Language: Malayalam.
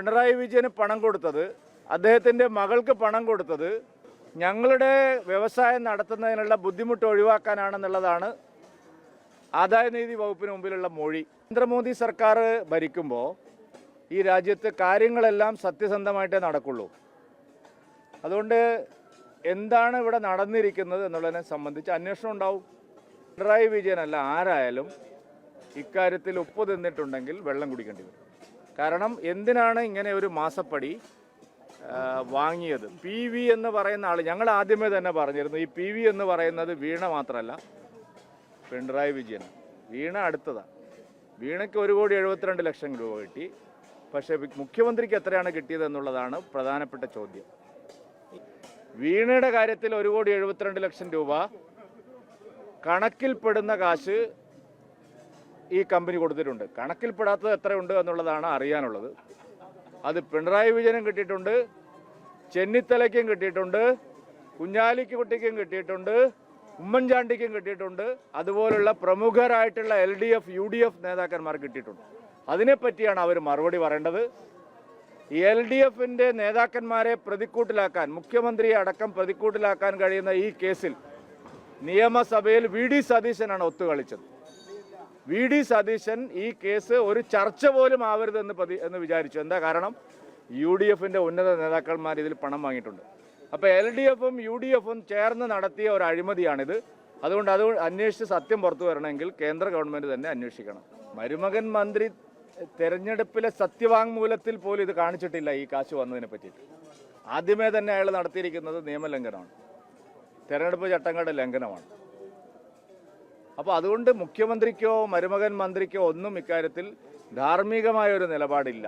പിണറായി വിജയന് പണം കൊടുത്തത് അദ്ദേഹത്തിന്റെ മകൾക്ക് പണം കൊടുത്തത് ഞങ്ങളുടെ വ്യവസായം നടത്തുന്നതിനുള്ള ബുദ്ധിമുട്ട് ഒഴിവാക്കാനാണെന്നുള്ളതാണ് ആദായനികുതി വകുപ്പിന് മുമ്പിലുള്ള മൊഴി. നരേന്ദ്രമോദി സർക്കാർ ഭരിക്കുമ്പോൾ ഈ രാജ്യത്ത് കാര്യങ്ങളെല്ലാം സത്യസന്ധമായിട്ടേ നടക്കുള്ളൂ. അതുകൊണ്ട് എന്താണ് ഇവിടെ നടന്നിരിക്കുന്നത് എന്നുള്ളതിനെ സംബന്ധിച്ച് അന്വേഷണം ഉണ്ടാവും. പിണറായി വിജയനല്ല ആരായാലും ഇക്കാര്യത്തിൽ ഉപ്പ് തിന്നിട്ടുണ്ടെങ്കിൽ വെള്ളം കുടിക്കേണ്ടി വരും. കാരണം എന്തിനാണ് ഇങ്ങനെ ഒരു മാസപ്പടി വാങ്ങിയത്? പി വി എന്ന് പറയുന്ന ആൾ ഞങ്ങൾ ആദ്യമേ തന്നെ പറഞ്ഞിരുന്നു ഈ പി വി എന്ന് പറയുന്നത് വീണ മാത്രമല്ല പിണറായി വിജയൻ വീണ അടുത്തതാണ് വീണയ്ക്ക് ഒരു കോടി എഴുപത്തിരണ്ട് ലക്ഷം രൂപ കിട്ടി. പക്ഷേ മുഖ്യമന്ത്രിക്ക് എത്രയാണ് കിട്ടിയത് എന്നുള്ളതാണ് പ്രധാനപ്പെട്ട ചോദ്യം. വീണയുടെ കാര്യത്തിൽ ഒരു കോടി എഴുപത്തിരണ്ട് ലക്ഷം രൂപ കണക്കിൽപ്പെടുന്ന കാശ് ഈ കമ്പനി കൊടുത്തിട്ടുണ്ട്. കണക്കിൽപ്പെടാത്തത് എത്രയുണ്ട് എന്നുള്ളതാണ് അറിയാനുള്ളത്. അത് പിണറായി വിജയനും കിട്ടിയിട്ടുണ്ട് ചെന്നിത്തലയ്ക്കും കിട്ടിയിട്ടുണ്ട് കുഞ്ഞാലിക്ക് കുട്ടിക്കും കിട്ടിയിട്ടുണ്ട് ഉമ്മൻചാണ്ടിക്കും കിട്ടിയിട്ടുണ്ട് അതുപോലുള്ള പ്രമുഖരായിട്ടുള്ള L D F U D F നേതാക്കന്മാർ കിട്ടിയിട്ടുണ്ട്. അതിനെപ്പറ്റിയാണ് അവർ മറുപടി പറയേണ്ടത്. എൽ ഡി എഫിന്റെ നേതാക്കന്മാരെ പ്രതിക്കൂട്ടിലാക്കാൻ മുഖ്യമന്ത്രിയെ അടക്കം പ്രതിക്കൂട്ടിലാക്കാൻ കഴിയുന്ന ഈ കേസിൽ നിയമസഭയിൽ വി ഡി സതീശനാണ് ഒത്തുകളിച്ചത്. വി ഡി സതീശൻ ഈ കേസ് ഒരു ചർച്ച പോലും ആവരുതെന്ന് പതി എന്ന് വിചാരിച്ചു. എന്താ കാരണം? യു ഡി എഫിന്റെ ഉന്നത നേതാക്കന്മാർ ഇതിൽ പണം വാങ്ങിയിട്ടുണ്ട്. അപ്പോൾ എൽ ഡി എഫും യു ഡി എഫും ചേർന്ന് നടത്തിയ ഒരു അഴിമതിയാണിത്. അതുകൊണ്ട് അത് അന്വേഷിച്ച് സത്യം പുറത്തു വരണമെങ്കിൽ കേന്ദ്ര ഗവൺമെന്റ് തന്നെ അന്വേഷിക്കണം. മരുമകൻ മന്ത്രി തെരഞ്ഞെടുപ്പിലെ സത്യവാങ്മൂലത്തിൽ പോലും ഇത് കാണിച്ചിട്ടില്ല ഈ കാശ് വന്നതിനെ പറ്റിയിട്ട്. ആദ്യമേ തന്നെ അയാൾ നടത്തിയിരിക്കുന്നത് നിയമലംഘനമാണ്. തെരഞ്ഞെടുപ്പ് ചട്ടങ്ങളുടെ ലംഘനമാണ്. അപ്പോൾ അതുകൊണ്ട് മുഖ്യമന്ത്രിക്കോ മരുമകൻ മന്ത്രിക്കോ ഒന്നും ഇക്കാര്യത്തിൽ ധാർമ്മികമായ ഒരു നിലപാടില്ല.